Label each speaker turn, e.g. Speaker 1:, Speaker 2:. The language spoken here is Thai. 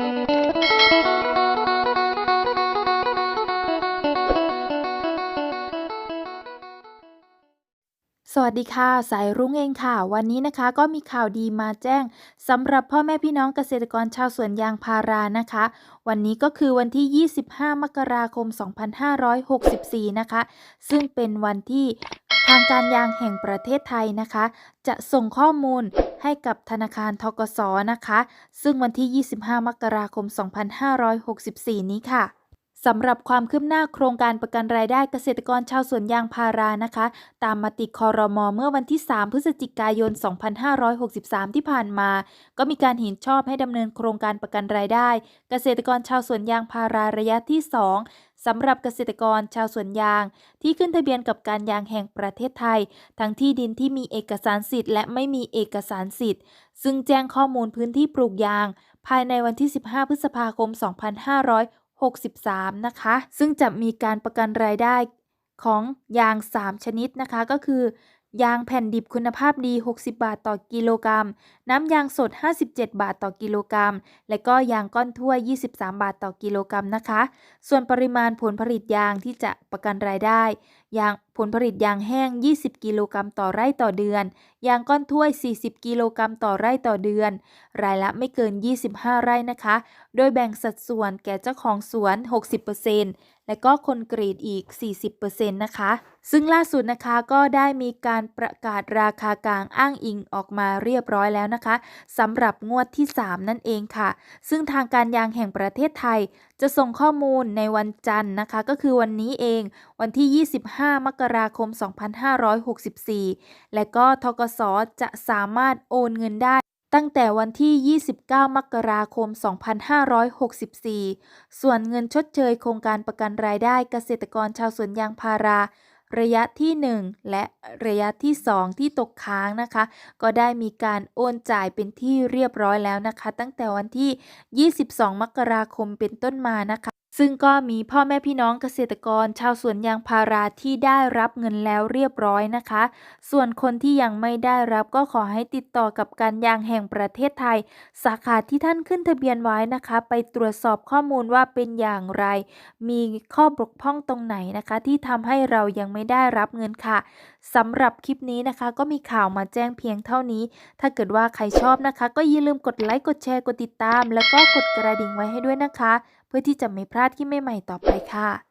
Speaker 1: สวัสดีค่ะ สายรุ้งเองค่ะ วันนี้นะคะก็มีข่าวดีมาแจ้งสำหรับพ่อแม่พี่น้องเกษตรกรชาวสวนยางพารานะคะ วันนี้ก็คือวันที่ 25 มกราคม 2564 นะคะ ซึ่งเป็นวันที่ ทางการยางแห่งประเทศไทยนะคะ จะส่งข้อมูลให้กับธนาคารทกสนะคะ ซึ่งวันที่ 25 มกราคม 2564 นี้ค่ะ สำหรับความคืบหน้าโครงการประกันรายได้เกษตรกรชาวสวนยางพารานะคะ ตามมติคอรมอเมื่อวันที่ 3 พฤศจิกายน 2563 ที่ผ่านมา ก็มีการเห็นชอบให้ดำเนินโครงการประกันรายได้ เกษตรกรชาวสวนยางพาราระยะที่ 2สำหรับเกษตรกรชาวสวนยาง ที่ขึ้นทะเบียนกับการยางแห่งประเทศไทย ทั้งที่ดินที่มีเอกสารสิทธิ์และไม่มีเอกสารสิทธิ์ ซึ่งแจ้งข้อมูลพื้นที่ปลูกยาง ภายในวันที่ 15 พฤษภาคม 2560 63 นะคะ ซึ่งจะมีการประกันรายได้ของยาง 3 ชนิดนะคะ ก็คือยางแผ่นดิบคุณภาพดี 60 บาทต่อกิโลกรัม น้ำยางสด 57 บาทต่อกิโลกรัม และก็ยางก้อนถ้วย 23 บาทต่อกิโลกรัมนะคะ ส่วนปริมาณผลผลิตยางที่จะประกันรายได้ ยางผลผลิตยางแห้ง 20 กิโลกรัมต่อไร่ต่อเดือน ยางก้อนถ้วย 40 กิโลกรัมต่อไร่ต่อเดือน รายละไม่เกิน 25 ไร่นะคะ โดยแบ่งสัดส่วนแก่เจ้าของสวน 60%และก็คนกรีดอีก 40%นะคะ ซึ่งล่าสุดนะคะก็ได้มีการประกาศราคากลางอ้างอิงออกมาเรียบร้อยแล้วนะคะสำหรับงวดที่ 3 นั่นเองค่ะ ซึ่งทางการยางแห่งประเทศไทย จะส่งข้อมูลในวันจันทร์นะคะ ก็คือวันนี้เองวันที่ 25 5 มกราคม 2564 และก็ทกสจะสามารถโอนเงินได้ตั้งแต่วันที่ 29 มกราคม 2564 ส่วนเงินชดเชยโครงการประกันรายได้เกษตรกรชาวสวนยางพารา ระยะที่ 1 และระยะที่ 2 ที่ตกค้างนะคะ ก็ได้มีการโอนจ่ายเป็นที่เรียบร้อยแล้วนะคะ ตั้งแต่วันที่ 22 มกราคมเป็นต้นมานะคะ ซึ่งก็มีพ่อแม่พี่น้องเกษตรกร ชาวสวนยางพาราที่ได้รับเงินแล้วเรียบร้อยนะคะ ส่วนคนที่ยังไม่ได้รับก็ขอให้ติดต่อกับการยางแห่งประเทศไทย สาขาที่ท่านขึ้นทะเบียนไว้นะคะ ไปตรวจสอบข้อมูลว่าเป็นอย่างไร มีข้อบกพร่องตรงไหนนะคะ ที่ทำให้เรายังไม่ได้รับเงินค่ะสำหรับคลิปนี้นะคะ ก็มีข่าวมาแจ้งเพียงเท่านี้ ถ้าเกิดว่าใครชอบนะคะ ก็อย่าลืมกดไลค์กดแชร์กดติดตาม แล้วก็กดกระดิ่งไว้ให้ด้วยนะคะ เพื่อที่จะไม่พลาดคลิปใหม่ๆต่อไปค่ะ